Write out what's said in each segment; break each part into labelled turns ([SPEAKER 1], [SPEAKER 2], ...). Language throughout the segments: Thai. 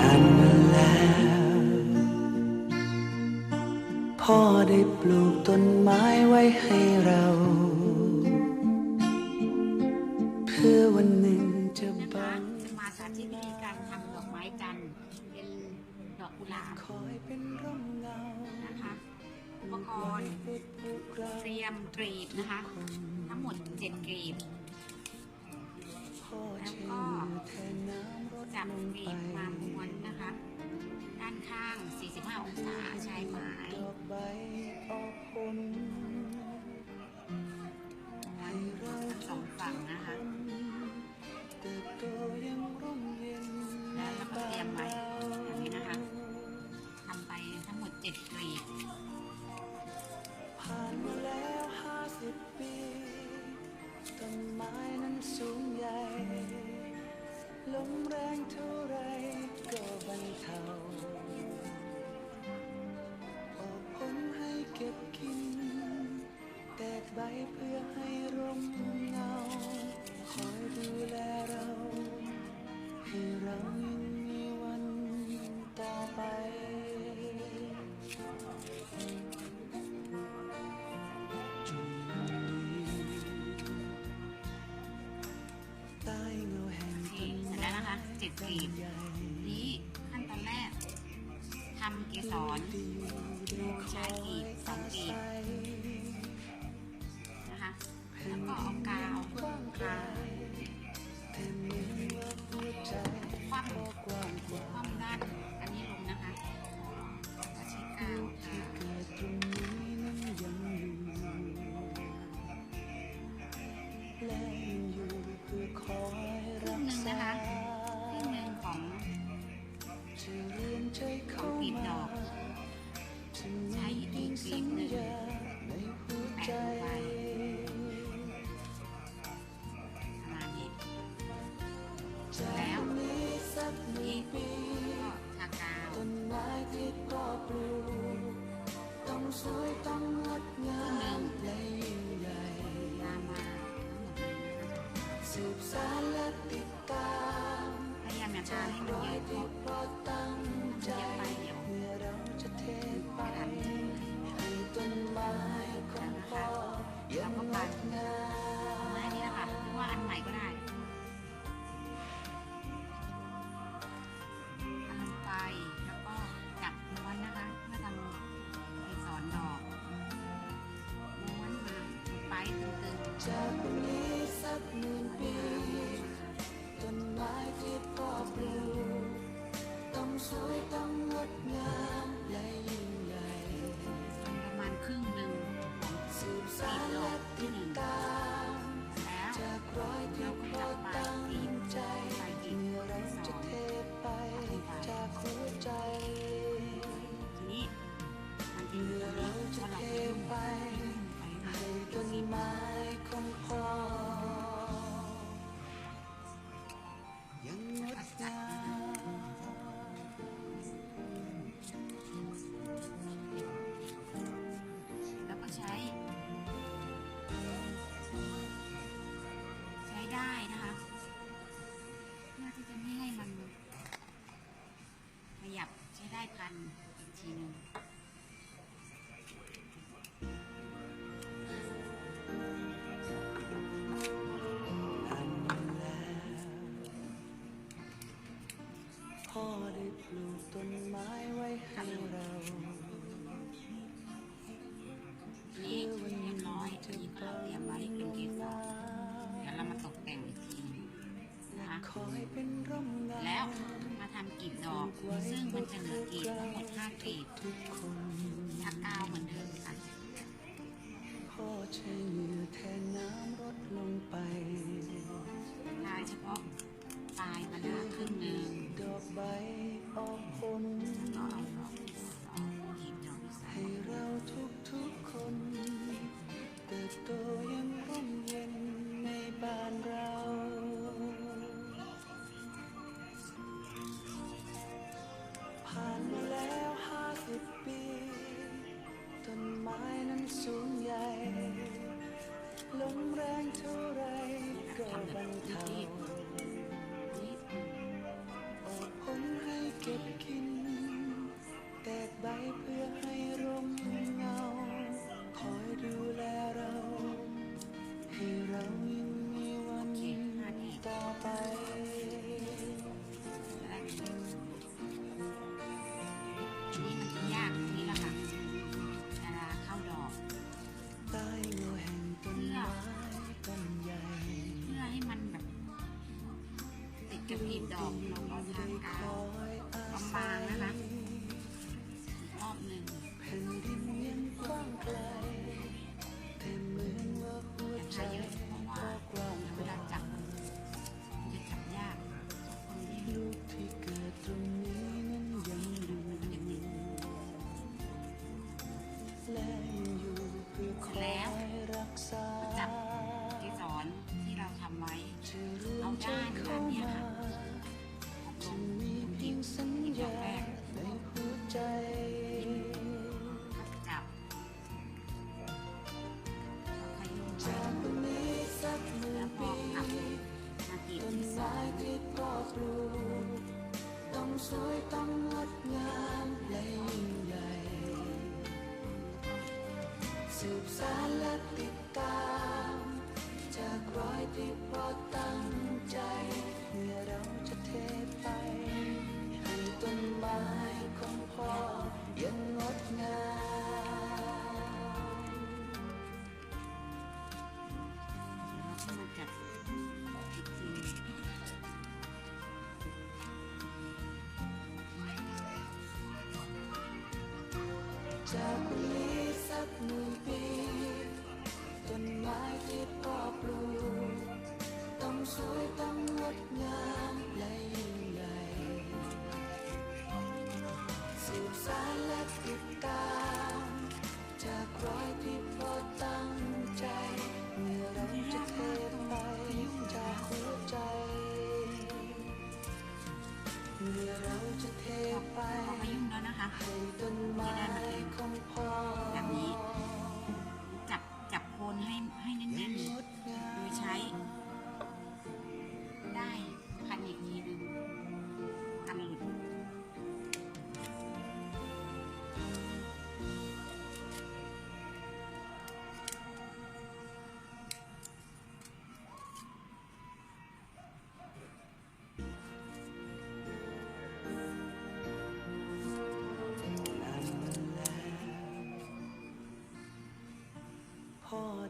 [SPEAKER 1] นั้นแล้วพ่อได้ปลูกต้นไม้ไว้ให้เรา เพื่อวันหนึ่งจะบัง
[SPEAKER 2] จะมาสาธิตวิธีการทำดอกไม้จันเป็นดอกกุหลาบ
[SPEAKER 1] คอยเป็นร่มเงา
[SPEAKER 2] นะคะอุปกรณ์
[SPEAKER 1] เต
[SPEAKER 2] รียมกรีบนะคะ ทั้งหมด 7กรีบ แล้วก็จับบีบ
[SPEAKER 1] ควา
[SPEAKER 2] มม้วนนะคะ ด้านข้าง 45 องศาใช้ไม้ มแรง
[SPEAKER 1] เท่าไรก็บรรเทาอบผมให้เก็บกิน แตกใบเพื่อ
[SPEAKER 2] กลีบนี้ขั้นตอนแรกทำเกสรโใช้กลีบสองกลีบ
[SPEAKER 1] จากวั
[SPEAKER 2] นนี้สักห
[SPEAKER 1] มื่
[SPEAKER 2] นปี
[SPEAKER 1] ต้นไม้ที่พ่อปลูกต้องสวย
[SPEAKER 2] พันอีกทีหนึ่
[SPEAKER 1] ง
[SPEAKER 2] อก ซึ่งมันจะเหลือเกี
[SPEAKER 1] บทั้งห
[SPEAKER 2] มด
[SPEAKER 1] 5
[SPEAKER 2] เก
[SPEAKER 1] รดถ้าวเหมือ
[SPEAKER 2] นเดิ
[SPEAKER 1] มิบปีต้นไม้
[SPEAKER 2] นั้นสูงใหญ่ลม
[SPEAKER 1] แรงเท่า
[SPEAKER 2] ไร
[SPEAKER 1] ก็บ
[SPEAKER 2] รรเทา กระพีดอก
[SPEAKER 1] เราเองทาง
[SPEAKER 2] กาวบางๆนะคะรอบหนึ่ง บสา
[SPEAKER 1] ร
[SPEAKER 2] และ
[SPEAKER 1] ติดตาม จากรอยที่พอตั้งใจเพื่อเราจะเทไป ให้ต้นไม้ของพ่อยังงดงาม
[SPEAKER 2] มาจา
[SPEAKER 1] กจี
[SPEAKER 2] นจันนี้ ให้
[SPEAKER 1] ต้นไม้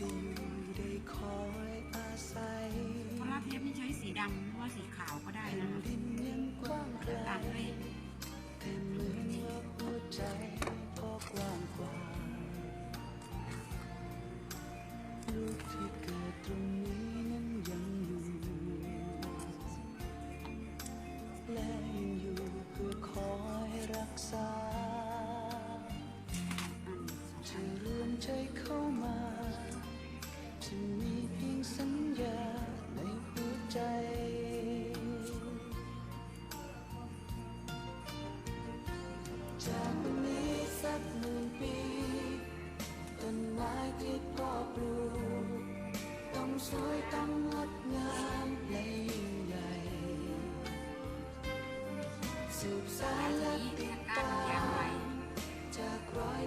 [SPEAKER 1] ดีได้คอยอาศัย
[SPEAKER 2] เพราะว่าเทปนี่ใช้สีดำ
[SPEAKER 1] เพราะว่าสีขาวก็ได้นะคะตา
[SPEAKER 2] มด้ว
[SPEAKER 1] ย เต็ม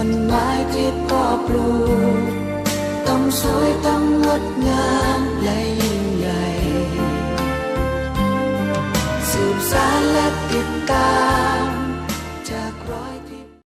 [SPEAKER 1] thân mãi thiết to plu tâm suối tâm ngất ngang lấy ngày. Dịu dàng lét tiệt ta